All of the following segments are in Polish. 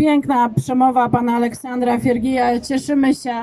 piękna przemowa pana Aleksandra Fiergija. Cieszymy się,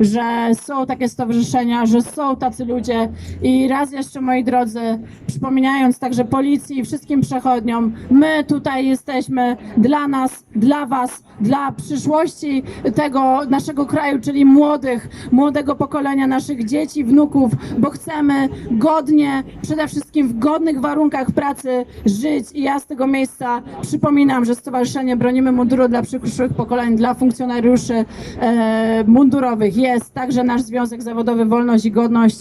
że są takie stowarzyszenia, że są tacy ludzie. I raz jeszcze, moi drodzy, przypominając także policji i wszystkim przechodniom, my tutaj jesteśmy dla nas, dla was, dla przyszłości tego naszego kraju, czyli młodych, młodego pokolenia naszych dzieci, wnuków, bo chcemy godnie, przede wszystkim w godnych warunkach pracy żyć. I ja z tego miejsca przypominam, że Stowarzyszenie Bronimy Munduru dla przyszłych pokoleń, dla funkcjonariuszy e, mundurowych jest także nasz Związek Zawodowy Wolność i Godność.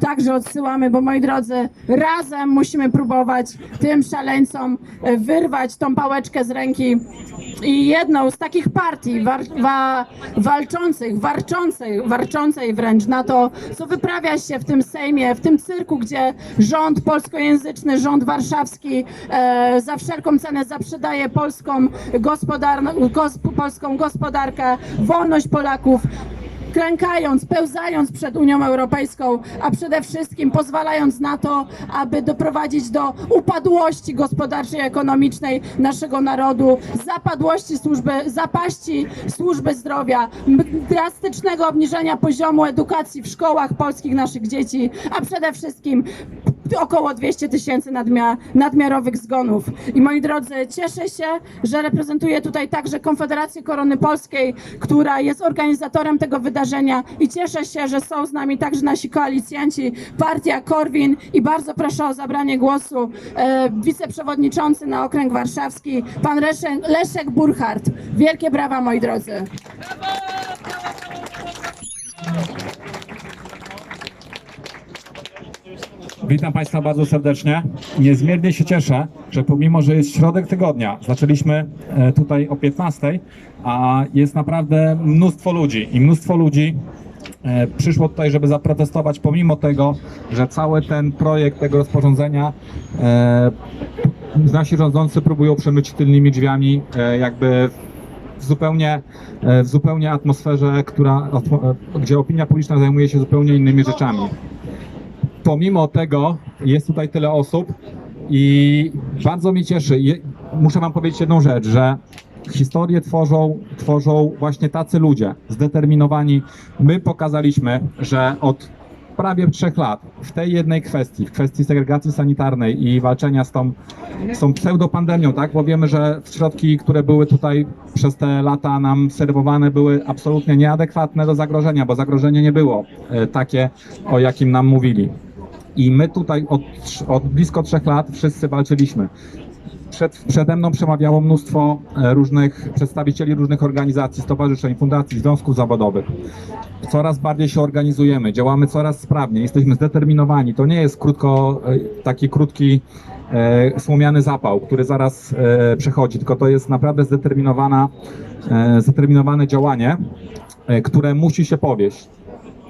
Także odsyłamy, bo moi drodzy, razem musimy próbować tym szaleńcom e, wyrwać tą pałeczkę z ręki. I jedną z takich partii war, wa, walczących, warczących, warczącej wręcz na to, co wyprawia się w tym Sejmie, w tym cyrku, gdzie rząd polskojęzyczny, rząd warszawski e, za wszelką cenę zaprzedaje polską, gospodar, gos, polską gospodarkę, wolność Polaków klękając, pełzając przed Unią Europejską, a przede wszystkim pozwalając na to, aby doprowadzić do upadłości gospodarczej i ekonomicznej naszego narodu, zapadłości służby, zapaści służby zdrowia, drastycznego obniżenia poziomu edukacji w szkołach polskich naszych dzieci, a przede wszystkim około 200 tysięcy nadmia, nadmiarowych zgonów. I moi drodzy, cieszę się, że reprezentuję tutaj także Konfederację Korony Polskiej, która jest organizatorem tego wydarzenia i cieszę się, że są z nami także nasi koalicjanci, partia Korwin i bardzo proszę o zabranie głosu e, wiceprzewodniczący na okręg warszawski, pan Leszek, Leszek Burchardt. Wielkie brawa, moi drodzy. Witam Państwa bardzo serdecznie. Niezmiernie się cieszę, że pomimo, że jest środek tygodnia, zaczęliśmy e, tutaj o 15, a jest naprawdę mnóstwo ludzi i mnóstwo ludzi e, przyszło tutaj, żeby zaprotestować, pomimo tego, że cały ten projekt tego rozporządzenia e, nasi rządzący próbują przemyć tylnymi drzwiami, jakby w zupełnie, w zupełnie atmosferze, która, gdzie opinia publiczna zajmuje się zupełnie innymi rzeczami pomimo tego jest tutaj tyle osób i bardzo mnie cieszy. Muszę Wam powiedzieć jedną rzecz, że historię tworzą, tworzą właśnie tacy ludzie, zdeterminowani. My pokazaliśmy, że od prawie trzech lat w tej jednej kwestii, w kwestii segregacji sanitarnej i walczenia z tą, z tą pseudopandemią, tak? Bo wiemy, że środki, które były tutaj przez te lata nam serwowane, były absolutnie nieadekwatne do zagrożenia, bo zagrożenie nie było e, takie, o jakim nam mówili. I my tutaj od, od blisko trzech lat wszyscy walczyliśmy. Przed, przede mną przemawiało mnóstwo e, różnych przedstawicieli różnych organizacji, stowarzyszeń, fundacji, związków zawodowych. Coraz bardziej się organizujemy, działamy coraz sprawniej, jesteśmy zdeterminowani. To nie jest krótko, e, taki krótki e, słomiany zapał, który zaraz e, przechodzi, tylko to jest naprawdę zdeterminowana, e, zdeterminowane działanie, e, które musi się powieść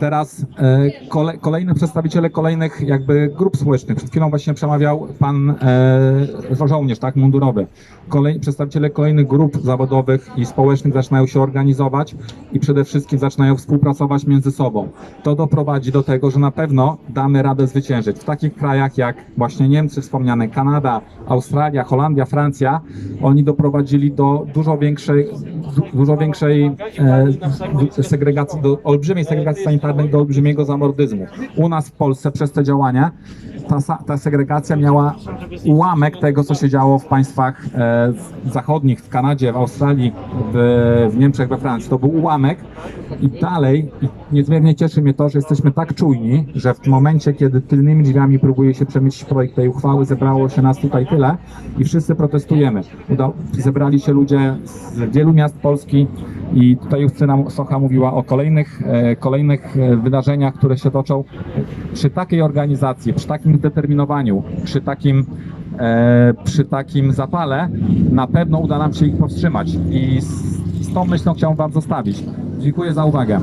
teraz e, kole, kolejne przedstawiciele kolejnych jakby grup społecznych. Przed chwilą właśnie przemawiał pan e, żołnierz, tak, mundurowy. Kolej, przedstawiciele kolejnych grup zawodowych i społecznych zaczynają się organizować i przede wszystkim zaczynają współpracować między sobą. To doprowadzi do tego, że na pewno damy radę zwyciężyć. W takich krajach jak właśnie Niemcy wspomniane, Kanada, Australia, Holandia, Francja, oni doprowadzili do dużo większej, dużo większej e, segregacji, do olbrzymiej segregacji sanitarnej, do olbrzymiego zamordyzmu. U nas w Polsce przez te działania ta, ta segregacja miała ułamek tego, co się działo w państwach e, zachodnich, w Kanadzie, w Australii, w, w Niemczech, we Francji. To był ułamek i dalej i niezmiernie cieszy mnie to, że jesteśmy tak czujni, że w momencie, kiedy tylnymi drzwiami próbuje się przemycić projekt tej uchwały, zebrało się nas tutaj tyle i wszyscy protestujemy. Uda, zebrali się ludzie z wielu miast Polski i tutaj Justyna Socha mówiła o kolejnych, e, kolejnych e, wydarzeniach, które się toczą. Przy takiej organizacji, przy takim zdeterminowaniu, przy takim, e, przy takim zapale na pewno uda nam się ich powstrzymać i z, z tą myślą chciałem Wam zostawić. Dziękuję za uwagę.